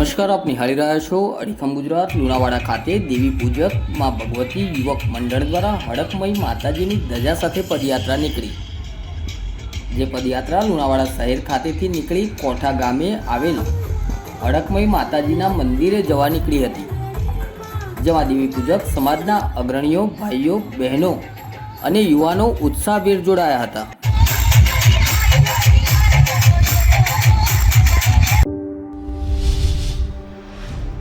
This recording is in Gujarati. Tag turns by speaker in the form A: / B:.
A: નમસ્કાર, આપ નિહાળી રહ્યા છો અડીખમ ગુજરાત, લુણાવાડા ખાતે દેવી પૂજકમાં ભગવતી યુવક મંડળ દ્વારા હડકમય માતાજીની ધજા સાથે પદયાત્રા નીકળી. જે પદયાત્રા લુણાવાડા શહેર ખાતેથી નીકળી કોઠા ગામે આવેલ હડકમય માતાજીના મંદિરે જવા નીકળી હતી. જેમાં દેવી પૂજક સમાજના અગ્રણીઓ, ભાઈઓ, બહેનો અને યુવાનો ઉત્સાહભેર જોડાયા હતા.